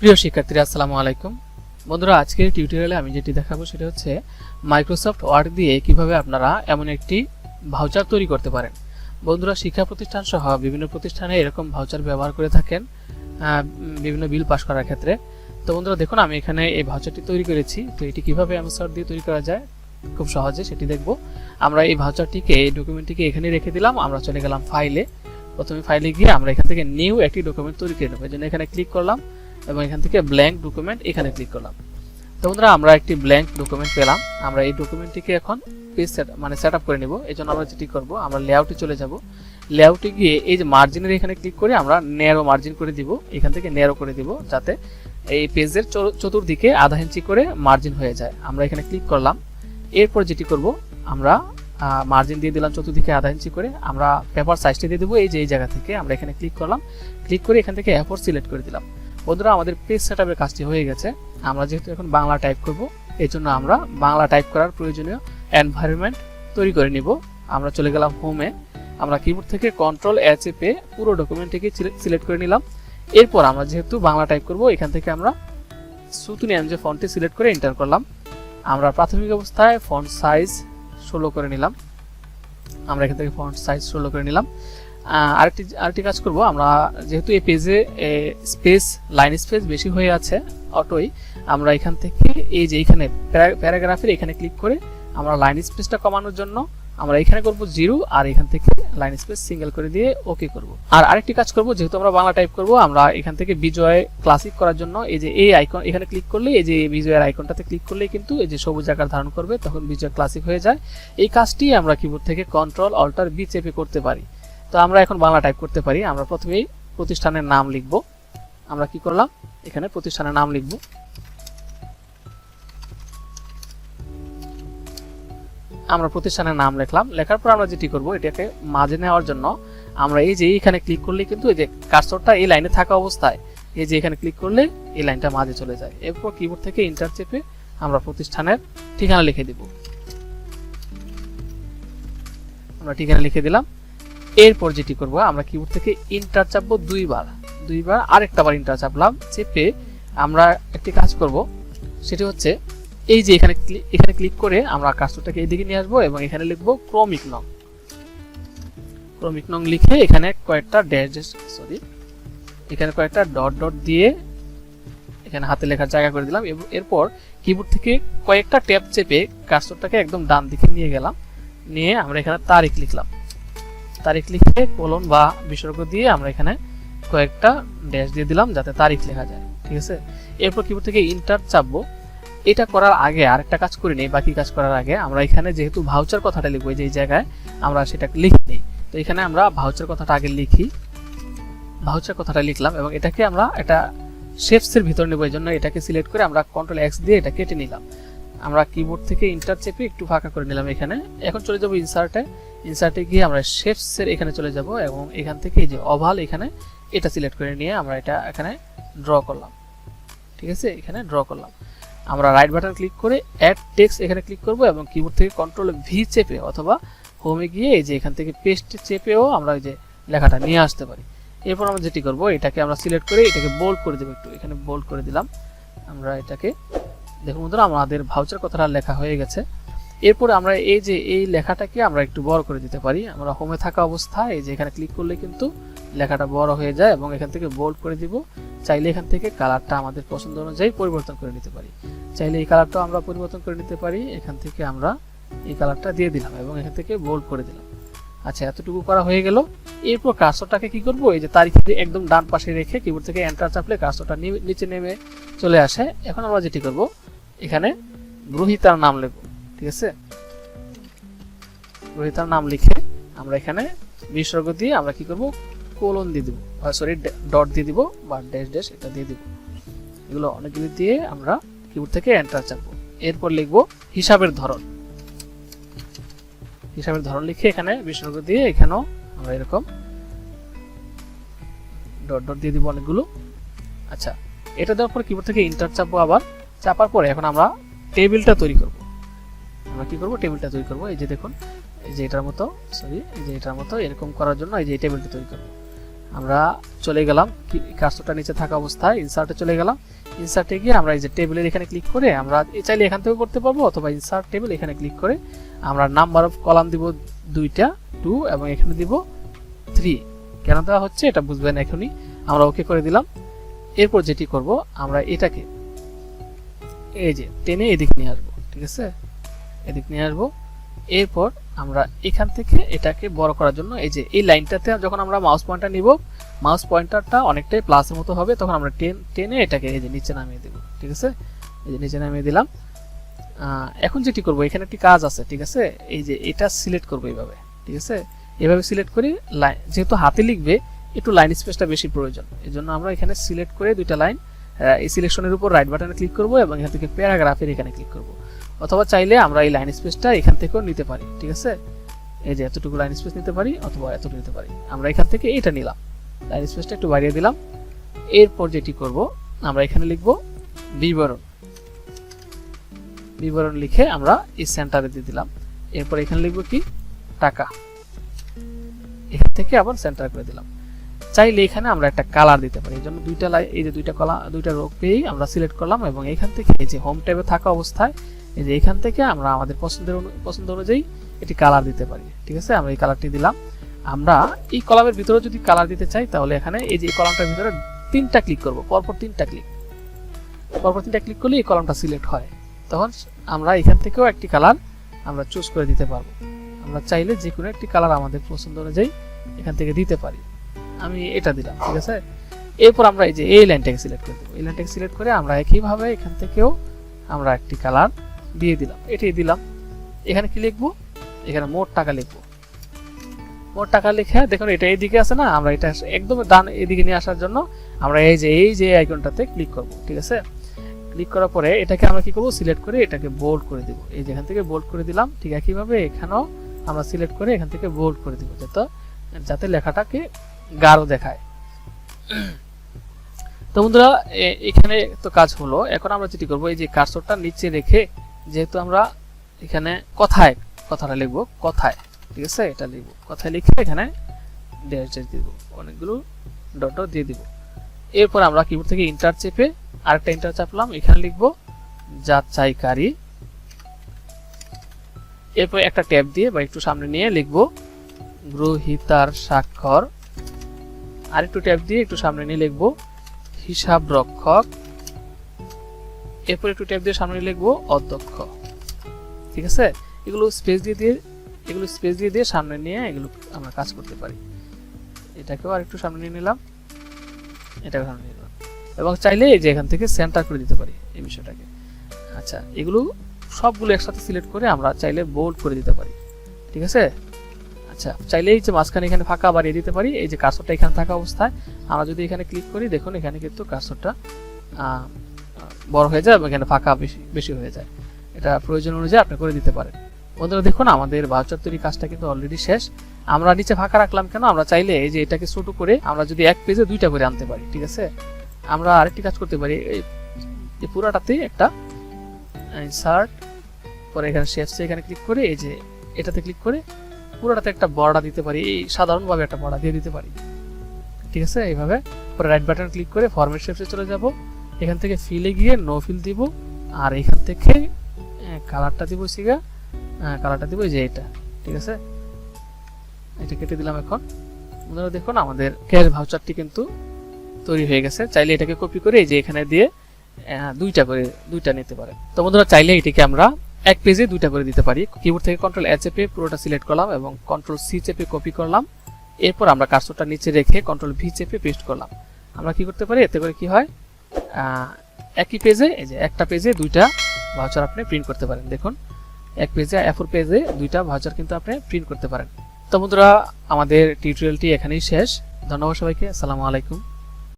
প্রিয় শিক্ষার্থীরা, আসসালামু আলাইকুম। বন্ধুরা, আজকের টিউটোরিয়ালে আমি যেটি দেখাবো সেটা হচ্ছে মাইক্রোসফট ওয়ার্ড দিয়ে কীভাবে আপনারা এমন একটি ভাউচার তৈরি করতে পারেন। বন্ধুরা, শিক্ষা প্রতিষ্ঠান সহ বিভিন্ন প্রতিষ্ঠানে এরকম ভাউচার ব্যবহার করে থাকেন বিভিন্ন বিল পাস করার ক্ষেত্রে। তো বন্ধুরা, দেখুন, আমি এখানে এই ভাউচারটি তৈরি করেছি। তো এটি কীভাবে অ্যামাসর দিয়ে তৈরি করা যায়? খুব সহজে সেটি দেখব। আমরা এই ভাউচারটিকে এই ডকুমেন্টটিকে এখানে রেখে দিলাম। আমরা চলে গেলাম ফাইলে প্রথমে ফাইলে গিয়ে আমরা এখান থেকে নিউ একটি ডকুমেন্ট তৈরি করে নেব। এই জন্য এখানে ক্লিক করলাম। এবং এখান থেকে ব্ল্যাঙ্ক ডকুমেন্ট এখানে ক্লিক করলাম। তো বন্ধুরা, আমরা একটি ব্ল্যাঙ্ক ডকুমেন্ট পেলাম। আমরা এই ডকুমেন্টটিকে এখন পেজ সেট মানে সেট আপ করে নেব। এই জন্য আমরা যেটি করব, আমরা লেআউটে চলে যাব। লেআউটে গিয়ে এই যে মার্জিনের এখানে ক্লিক করে আমরা ন্যারো মার্জিন করে দিব। এখান থেকে ন্যারো করে দিব, যাতে এই পেজের চতুর্দিকে আধা ইঞ্চি করে মার্জিন হয়ে যায়। আমরা এখানে ক্লিক করলাম। এরপর যেটি করব, আমরা মার্জিন দিয়ে দিলাম চতুর্দিকে আধা ইঞ্চি করে। আমরা পেপার সাইজটা দিয়ে দেবো এই যে, এই জায়গা থেকে। আমরা এখানে ক্লিক করলাম। ক্লিক করে এখান থেকে অ্যাপর সিলেক্ট করে দিলাম। বন্ধুরা, আমাদের পেজ সেটআপের কাজটি হয়ে গেছে। আমরা যেহেতু এখন বাংলা টাইপ করব এই জন্য আমরা বাংলা টাইপ করার প্রয়োজনীয় এনভায়রনমেন্ট তৈরি করে নিব। আমরা চলে গেলাম হোমে আমরা কিবোর্ড থেকে কন্ট্রোল এ পে পুরো ডকুমেন্টটিকে সিলেক্ট করে নিলাম। এরপর আমরা যেহেতু বাংলা টাইপ করব, এখান থেকে আমরা সুতুনি এম যে ফন্টটি সিলেক্ট করে এন্টার করলাম। আমরা প্রাথমিক অবস্থায় ফন্ট সাইজ ষোলো করে নিলাম। আমরা এখান থেকে ফন্ট সাইজ ষোলো করে নিলাম। আরেকটি আরেকটি কাজ করব। আমরা যেহেতু এই পেজে স্পেস লাইন স্পেস বেশি হয়ে আছে অটোই আমরা এখান থেকে এই যে এখানে প্যারাগ্রাফের এখানে ক্লিক করে আমরা লাইন স্পেসটা কমানোর জন্য আমরা এখানে করব জিরো আর এখান থেকে লাইন স্পেস সিঙ্গেল করে দিয়ে ওকে করব। আর আরেকটি কাজ করব, যেহেতু আমরা বাংলা টাইপ করব, আমরা এখান থেকে বিজয় ক্লাসিক করার জন্য এই যে এই আইকন এখানে ক্লিক করলে এই যে বিজয়ের আইকনটাতে ক্লিক করলে কিন্তু এই যে সবুজ আকার ধারণ করবে, তখন বিজয় ক্লাসিক হয়ে যায়। এই কাজটি আমরা কিবোর্ড থেকে কন্ট্রোল অল্টার বি চেপে করতে পারি। তো আমরা এখন বাংলা টাইপ করতে পারি। আমরা প্রথমেই প্রতিষ্ঠানের নাম লিখব। আমরা কি করলাম? এখানে প্রতিষ্ঠানের নাম লিখব। আমরা প্রতিষ্ঠানের নাম লিখলাম। লেখার পর আমরা যেটি করব, এটাকে মাঝে নেওয়ার জন্য আমরা এই যে এইখানে ক্লিক করলে কিন্তু এই যে কার্সরটা এই লাইনে থাকা অবস্থায় এই যে এখানে ক্লিক করলে এই লাইনটা মাঝে চলে যায়। এরপর কিবোর্ড থেকে ইন্টার চেপে আমরা প্রতিষ্ঠানের ঠিকানা লিখে দিব। আমরা ঠিকানা লিখে দিলাম। এরপর যেটি করব, আমরা কিবোর্ড থেকে ইন্টার চাপবো দুইবার। দুইবার আরেকটা বার ইন্টার চাপলাম, চেপে আমরা একটি কাজ করব, সেটি হচ্ছে এই যে এখানে এখানে ক্লিক করে আমরা কাজটাকে এইদিকে নিয়ে আসব এবং এখানে লিখব ক্রমিক নং। ক্রমিক নং লিখে এখানে কয়েকটা ড্যাশ সরি এখানে কয়েকটা ডট ডট দিয়ে এখানে হাতে লেখার জায়গা করে দিলাম এবং এরপর কিবোর্ড থেকে কয়েকটা ট্যাব চেপে কাজটাকে একদম ডান দিকে নিয়ে গেলাম, নিয়ে আমরা এখানে তারিখ লিখলাম। তারিখ লিখে কলন বা বিসর্গ দিয়ে আমরা এখানে কয়েকটা ড্যাশ দিয়ে দিলাম যাতে তারিখ লেখা যায়, ঠিক আছে? এরপর কিবোর্ড থেকে ইন্টার চাপবো? এটা করার আগে আরেকটা কাজ করে নিই, বাকি কাজ করার আগে আমরা এখানে যেহেতু ভাউচার কথাটা লিখব যে জায়গায় আমরা সেটা লিখে নিই তো এখানে আমরা ভাউচার কথাটা আগে লিখি ভাউচার কথাটা লিখলাম এবং এটাকে আমরা একটা শেপসের ভিতর নেব, এই জন্য এটাকে সিলেক্ট করে আমরা কন্ট্রোল এক্স দিয়ে এটা কেটে নিলাম। আমরা কিবোর্ড থেকে ইন্টার চেপে একটু ফাঁকা করে নিলাম এখানে। এখন চলে যাব ইনসার্টে ইনসার্টে গিয়ে আমরা শেপসের এখানে চলে যাব এবং এখান থেকে এই যে অভাল এখানে এটা সিলেক্ট করে নিয়ে আমরা এটা এখানে ড্র করলাম। ঠিক আছে? এখানে ড্র করলাম। আমরা রাইট বাটন ক্লিক করে অ্যাড টেক্সট এখানে ক্লিক করব এবং কিবোর্ড থেকে কন্ট্রোল ভি চেপে অথবা হোমে গিয়ে এই যে এখান থেকে পেস্ট চেপেও আমরা এই যে লেখাটা নিয়ে আসতে পারি। এরপর আমরা যেটি করব, এটাকে আমরা সিলেক্ট করে এটাকে বোল্ড করে দেবো একটু। এখানে বোল্ড করে দিলাম। আমরা এটাকে দেখুন বন্ধুরা, আমাদের ভাউচার কথাটা লেখা হয়ে গেছে। এরপরে আমরা এই যে এই লেখাটাকে আমরা একটু বড় করে দিতে পারি। আমরা হোমে থাকা অবস্থায় এই যে এখানে ক্লিক করলে কিন্তু লেখাটা বড় হয়ে যায় এবং এখান থেকে বোল্ড করে দিব। চাইলে এখান থেকে কালারটা আমাদের পছন্দ অনুযায়ী পরিবর্তন করে নিতে পারি। চাইলে এই কালারটাও আমরা পরিবর্তন করে নিতে পারি। এখান থেকে আমরা এই কালারটা দিয়ে দিলাম এবং এখান থেকে বোল্ড করে দিলাম। আচ্ছা এতটুকু করা হয়ে গেল। এরপর কার্সরটাকে কি করব? এই যে তারিখ একদম ডান পাশে রেখে কিবোর্ড থেকে এন্টার চাপলে কার্সরটা নিচে নেমে চলে আসে। এখন আমরা যেটি করব এখানে গ্রহিতার নাম লিখব, ঠিক আছে? গ্রহিতার নাম লিখে আমরা এখানে বিসর্গ দিয়ে আমরা কি করব? কোলন দিয়ে দিব সরি ডট দিয়ে দিব বা ড্যাশ ড্যাশ এটা দিয়ে দিব। এগুলো অনেকগুলি দিয়ে আমরা কিবোর্ড থেকে এন্টার চাপবো। এরপর লিখব হিসাবের ধরন। হিসাবের ধরন লিখে এখানে বিসর্গ দিয়ে এখানেও আমরা এরকম ডট ডট দিয়ে দিব অনেকগুলো। আচ্ছা এটা দেওয়ার পর কিবোর্ড থেকে ইন্টার চাপবো আবার। চাপার পরে এখন আমরা টেবিলটা তৈরি করব। আমরা কি করব? টেবিলটা তৈরি করব। এই যে দেখুন, এই যে এটার মতো সরি এই যে এটার মতো, এরকম করার জন্য এই যে এই টেবিলটা তৈরি করব। আমরা চলে গেলাম কার্সরটা নিচে থাকা অবস্থায় ইনসার্টে চলে গেলাম। ইনসার্টে গিয়ে আমরা এই যে টেবিলের এখানে ক্লিক করে আমরা চাইলে এখান থেকে করতে পারব, অথবা ইনসার্ট টেবিল এখানে ক্লিক করে আমরা নাম্বার অফ কলাম দিব দুইটা টু এবং এখানে দিব থ্রি কেন দেওয়া হচ্ছে? এটা বুঝবেন এখনই। আমরা ওকে করে দিলাম। এরপর যেটি করব, আমরা এটাকে এই যে টেনে এদিক নিয়ে আসব, ঠিক আছে? এদিক নিয়ে আসব। এরপর আমরা এখান থেকে এটাকে বড় করার জন্য এই যে এই লাইনটাতে যখন আমরা মাউস পয়েন্টার নিব মাউস পয়েন্টারটা অনেকটাই প্লাসের মতো হবে, তখন আমরা টেন, টেনে এটাকে এই যে নিচে নামিয়ে দেবো, ঠিক আছে? এই যে নিচে নামিয়ে দিলাম। এখন যেটি করব, এখানে একটি কাজ আছে, ঠিক আছে? এই যে এটা সিলেক্ট করব এইভাবে, ঠিক আছে? এভাবে সিলেক্ট করি লাইন যেহেতু হাতে লিখবে, একটু লাইন স্পেসটা বেশি প্রয়োজন এই জন্য আমরা এখানে সিলেক্ট করে দুইটা লাইন এই সিলেকশনের উপর রাইট বাটনে ক্লিক করব এবং এখান থেকে প্যারাগ্রাফের এখানে ক্লিক করব। অথবা চাইলে আমরা এই লাইন স্পেসটা এখান থেকেও নিতে পারি, ঠিক আছে? এই যে এতটুকু লাইন স্পেস নিতে পারি অথবা এতটুকু নিতে পারি। আমরা এখান থেকে এটা নিলাম। লাইন স্পেসটা একটু বাড়িয়ে দিলাম। এরপর যেটি করব, আমরা এখানে লিখব বিবরণ। বিবরণ লিখে আমরা এই সেন্টারে দিয়ে দিলাম। এরপর এখানে লিখব কি? টাকা। এখান থেকে আবার সেন্টার করে দিলাম। চাইলে এখানে আমরা একটা কালার দিতে পারি। এই জন্য দুইটা লাই, এই যে দুইটা কলা দুইটা রোগ পেয়েই আমরা সিলেক্ট করলাম এবং এখান থেকে এই যে হোম ট্যাবে থাকা অবস্থায় এই যে এখান থেকে আমরা আমাদের পছন্দের পছন্দ অনুযায়ী এটি কালার দিতে পারি। ঠিক আছে? আমরা এই কালারটি দিলাম। আমরা এই কলামের ভিতরে যদি কালার দিতে চাই তাহলে এখানে এই যে এই কলামটার ভিতরে তিনটা ক্লিক করব। পরপর তিনটা ক্লিক পরপর তিনটা ক্লিক করলে এই কলামটা সিলেক্ট হয়। তখন আমরা এখান থেকেও একটি কালার আমরা চুজ করে দিতে পারব। আমরা চাইলে যে কোনো একটি কালার আমাদের পছন্দ অনুযায়ী এখান থেকে দিতে পারি। আমি এটা দিলাম, ঠিক আছে? এরপর আমরা এই যে এই লাইনটাকে সিলেক্ট করে দেবো। এই লাইনটাকে সিলেক্ট করে আমরা একইভাবে এখান থেকেও আমরা একটি কালার দিয়ে দিলাম। এটাই দিলাম। এখানে কি লিখব? এখানে মোট টাকা লিখব। মোট টাকা লিখে, দেখুন, এটা এইদিকে আছে না? আমরা এটা একদম ডান এদিকে নিয়ে আসার জন্য আমরা এই যে এই যে আইকনটাতে ক্লিক করব, ঠিক আছে? ক্লিক করার পরে এটাকে আমরা কি করব? সিলেক্ট করে এটাকে বোল্ড করে দিব। এই যে এখান থেকে বোল্ড করে দিলাম, ঠিক একইভাবে এখানেও আমরা সিলেক্ট করে এখান থেকে বোল্ড করে দিব, যাতে যাতে লেখাটাকে গাঢ় দেখায়। তো বন্ধুরা এখানে তো কাজ হলো। এখন আমরা যেটি করব, এই যে কার্সরটা নিচে রেখে যেহেতু আমরা এখানে কথায়, কথাটা লিখব, কথায়, ঠিক আছে? এটা লিখব, কথায় লিখে এখানে অনেকগুলো ডট দিয়ে দিব। এরপর আমরা কিবোর্ড থেকে ইন্টার চেপে আরেকটা ইন্টার চাপলাম। এখানে লিখব, যাচাইকারী এরপর একটা ট্যাব দিয়ে বা একটু সামনে নিয়ে লিখব, গ্রহিতার স্বাক্ষর আর একটু ট্যাব দিয়ে একটু সামনে নিয়ে লিখব হিসাব রক্ষক। এরপর একটু ট্যাব দিয়ে সামনে লিখব অধ্যক্ষ। ঠিক আছে? এগুলো স্পেস দিয়ে দিয়ে, এগুলো স্পেস দিয়ে দিয়ে সামনে নিয়ে এগুলো আমরা কাজ করতে পারি। এটাকেও আর একটু সামনে নিয়ে নিলাম। এটাকে সামনে নিয়ে নিলাম। এবং চাইলে এই যে এখান থেকে সেন্টার করে দিতে পারি এই বিষয়টাকে। আচ্ছা এগুলো সবগুলো একসাথে সিলেক্ট করে আমরা চাইলে বোল্ড করে দিতে পারি। ঠিক আছে? আচ্ছা চাইলে এই যে মাঝখানে এখানে ফাঁকা বাড়িয়ে দিতে পারি এই যে কার্সরটা এখানে থাকা অবস্থায় আমরা যদি এখানে ক্লিক করি দেখুন এখানে কিন্তু কার্সরটা আহ, বড় হয়ে যায় এবং এখানে ফাঁকা বেশি বেশি হয়ে যায়। এটা প্রয়োজন অনুযায়ী আপনি করে দিতে পারেন। বন্ধুরা দেখুন আমাদের ভাউচার তৈরি কাজটা কিন্তু অলরেডি শেষ। আমরা নিচে ফাঁকা রাখলাম কেন? আমরা চাইলে এই যে এটাকে ছোটো করে আমরা যদি এক পেজে দুইটা করে আনতে পারি ঠিক আছে? আমরা আরেকটি কাজ করতে পারি এই পুরাটাতে একটা ইনসার্ট পরে এখানে শেপসে এখানে ক্লিক করে এই যে এটাতে ক্লিক করে পুরোটাতে একটা বর্ডার দিতে পারি, এই সাধারণভাবে একটা বর্ডার দিয়ে দিতে পারি। ঠিক আছে? এইভাবে পরে রাইট বাটন ক্লিক করে ফরম্যাট শেপসে চলে যাব। এখান থেকে ফিলে গিয়ে নো ফিল দিব। আর এখান থেকে কালারটা দিব সিগা কালারটা দিব যে এটা। ঠিক আছে? এটা কেটে দিলাম এখন। বন্ধুরা, দেখুন, আমাদের ক্যাশ ভাউচারটি কিন্তু তৈরি হয়ে গেছে। চাইলে এটাকে কপি করে এই যে এখানে দিয়ে দুইটা করে, দুইটা নিতে পারেন। তো বন্ধুরা, চাইলে এটিকে আমরা এক পেজে দুইটা করে দিতে পারি। কিবোর্ড থেকে কন্ট্রোল এ চেপে পুরোটা সিলেক্ট করলাম এবং কন্ট্রোল সি চেপে কপি করলাম। এরপর আমরা কার্সরটা নিচে রেখে কন্ট্রোল ভি চেপে পেস্ট করলাম। আমরা কি করতে পারি? এতে করে কি হয়? একই পেজে, এই যে একটা পেজে দুইটা ভাউচার আপনি প্রিন্ট করতে পারেন। দেখুন, এক পেজে এফোর পেজে দুইটা ভাউচার কিন্তু আপনি প্রিন্ট করতে পারেন। তো বন্ধুরা, আমাদের টিউটোরিয়ালটি এখানেই শেষ। ধন্যবাদ সবাইকে। আসসালামু আলাইকুম।